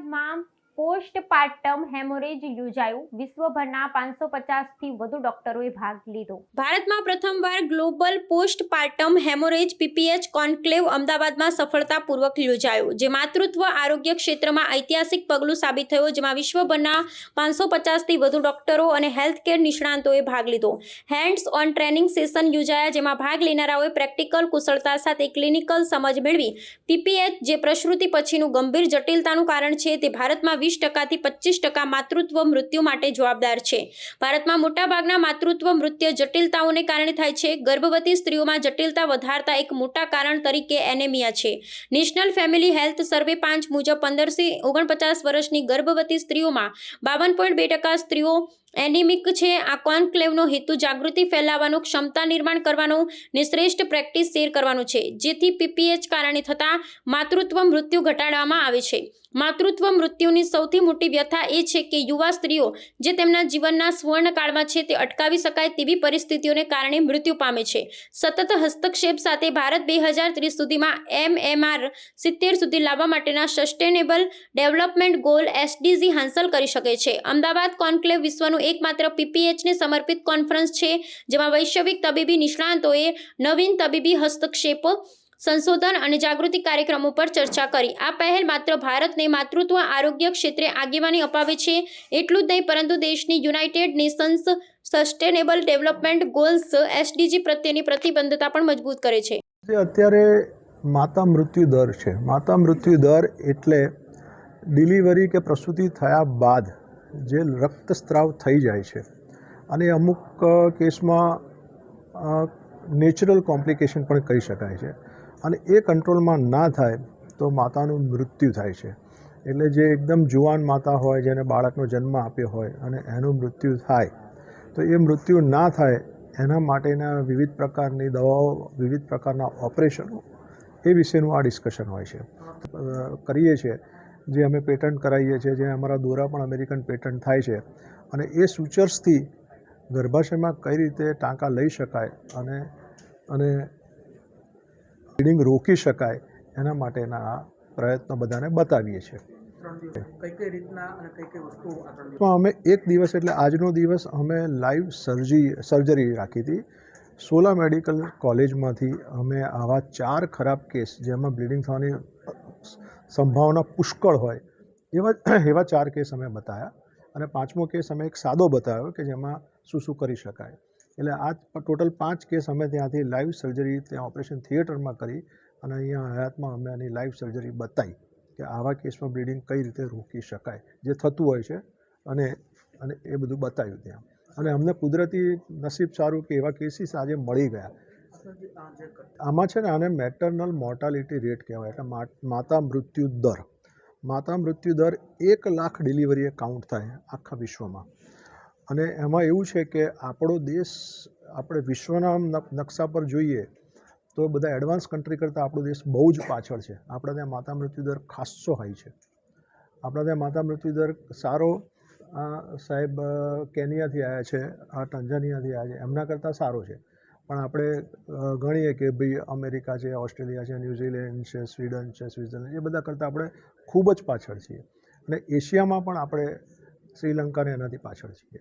Mom. પાર્ટમ હેમોરેજ યોજાયું. વિશ્વભરના પાંચસો પચાસથી વધુ ડોક્ટરોએ ભાગ લીધો. ભારતમાં પ્રથમવાર global postpartum haemorrhage PPH conclave અમદાવાદમાં સફળતાપૂર્વક યોજાયો, જે માતૃત્વ આરોગ્ય ક્ષેત્રમાં ઐતિહાસિક પગલું સાબિત થયું, જેમાં વિશ્વભરના પાંચસો પચાસથી વધુ ડોક્ટરો અને હેલ્થકેર નિષ્ણાંતોએ ભાગ લીધો. હેન્ડ્સ ઓન ટ્રેનિંગ સેશન યોજાયા, જેમાં ભાગ લેનારાઓએ પ્રેક્ટિકલ કુશળતા સાથે ક્લિનિકલ સમજ મેળવી. પીપીએચ, જે પ્રસૃતિ પછીનું ગંભીર જટિલતાનું કારણ છે, તે ભારતમાં વીસ ટકાથી પચીસ ટકા માતૃત્વ મૃત્યુ માટે જવાબદાર છે. ભારતમાં મોટાભાગના માતૃત્વ મૃત્યુ જટિલતાઓને કારણે થાય છે. ગર્ભવતી સ્ત્રીઓમાં જટિલતા વધારતા એક મોટા કારણ તરીકે એનેમિયા છે. નેશનલ ફેમિલી હેલ્થ સર્વે પાંચ મુજબ પંદરથી ઓગણપચાસ વર્ષની ગર્ભવતી સ્ત્રીઓમાં બાવન પોઈન્ટ બે ટકા સ્ત્રીઓ એનિમિક છે. આ કોન્ક્લેવનો હેતુ જાગૃતિ ફેલાવવાનું, ક્ષમતા નિર્માણ કરવાનું ને શ્રેષ્ઠ પ્રેક્ટિસ શેર કરવાનું છે. જેથી પીપીએચ કારણે થતા માતૃત્વ મૃત્યુ ઘટાડવામાં આવે છે. માતૃત્વ મૃત્યુની સૌથી મોટી વ્યથા એ છે કે યુવા સ્ત્રીઓ જે તેમના જીવનના સુવર્ણકાળમાં છે તે અટકાવી શકાય તેવી પરિસ્થિતિઓને કારણે મૃત્યુ પામે છે. સતત હસ્તક્ષેપ સાથે ભારત બે હજાર ત્રીસ સુધીમાં એમએમઆર સિત્તેર સુધી લાવવા માટેના સસ્ટેનેબલ ડેવલપમેન્ટ ગોલ એસડીજી હાંસલ કરી શકે છે. અમદાવાદ કોન્ક્લેવ વિશ્વનું એકમાત્ર પીપીએચને સમર્પિત કોન્ફરન્સ છે, જેમાં વૈશ્વિક તબીબી નિષ્ણાંતોએ નવીન તબીબી હસ્તક્ષેપ, સંશોધન અને જાગૃતિ કાર્યક્રમો પર ચર્ચા કરી. આ પહેલ માત્ર ભારતને માતૃત્વ, આરોગ્ય ક્ષેત્રે આગેવાની અપાવે છે એટલું જ નહીં, પરંતુ દેશની United Nations sustainable development goals SDG પ્રત્યેની પ્રતિબદ્ધતા પણ મજબૂત કરે છે. અત્યારે માતા મૃત્યુ દર છે. માતા મૃત્યુ દર એટલે ડિલિવરી કે પ્રસૂતિ થયા બાદ જે રક્તસ્રાવ થઈ જાય છે. અને અમુક કેસમાં નેચરલ કોમ્પ્લિકેશન પણ કહી શકાય છે. અને એ કંટ્રોલમાં ના થાય તો માતાનું મૃત્યુ થાય છે. એટલે જે એકદમ જુવાન માતા હોય, જેને બાળકનો જન્મ આપ્યો હોય અને એનું મૃત્યુ થાય, તો એ મૃત્યુ ના થાય, એના માટેના વિવિધ પ્રકારની દવાઓ, વિવિધ પ્રકારના ઓપરેશનો, એ વિશેનું આ ડિસ્કશન હોય છે. કરીએ છીએ. જે અમે પેટન્ટ કરાવીએ છીએ જે અમારા દોરા પણ અમેરિકન પેટન્ટ થાય છે. અને એ સૂચર્સથી ગર્ભાશયમાં કઈ રીતે ટાંકા લઈ શકાય અને અને બ્લીડિંગ રોકી શકાય એના માટેના આ પ્રયત્નો બધાને બતાવીએ છીએ. અમે એક દિવસ એટલે આજનો દિવસ અમે લાઈવ સર્જી સર્જરી રાખી હતી. સોલા મેડિકલ કોલેજમાંથી અમે આવા ચાર ખરાબ કેસ જેમાં બ્લીડિંગ થવાની સંભાવના પુષ્કળ હોય, એવા એવા ચાર કેસ અમે બતાવ્યા અને પાંચમો કેસ અમે એક સાદો બતાવ્યો કે જેમાં શું શું કરી શકાય. એટલે આ ટોટલ પાંચ કેસ અમે ત્યાંથી લાઈવ સર્જરી, ત્યાં ઓપરેશન થિયેટરમાં કરી અને અહીંયા હયાતમાં અમે આની લાઈવ સર્જરી બતાવી કે આવા કેસમાં બ્લીડિંગ કઈ રીતે રોકી શકાય, જે થતું હોય છે અને અને એ બધું બતાવ્યું ત્યાં. અને અમને કુદરતી નસીબ સારું કે એવા કેસીસ આજે મળી ગયા. આમાં છે ને આને મેટર્નલ મોર્ટાલિટી રેટ કહેવાય, એટલે માતા મૃત્યુ દર. માતા મૃત્યુ દર એક લાખ ડિલિવરીએ કાઉન્ટ થાય આખા વિશ્વમાં. અને એમાં એવું છે કે આપણો દેશ, આપણે વિશ્વના નકશા પર જોઈએ તો બધા એડવાન્સ કન્ટ્રી કરતાં આપણો દેશ બહુ જ પાછળ છે. આપણા ત્યાં માતા મૃત્યુ દર ખાસ્સો હાઈ છે. આપણા ત્યાં માતા મૃત્યુ દર સારો આ સાહેબ કેનિયાથી આવ્યા છે, આ ટંજાનિયાથી આવ્યા છે. એમના કરતાં સારું છે. પણ આપણે ગણીએ કે ભાઈ અમેરિકા છે, ઓસ્ટ્રેલિયા છે, ન્યૂઝીલેન્ડ છે, સ્વીડન છે, સ્વિટ્ઝરલેન્ડ એ બધા કરતાં આપણે ખૂબ જ પાછળ છીએ. અને એશિયામાં પણ આપણે શ્રીલંકાને એનાથી પાછળ છીએ.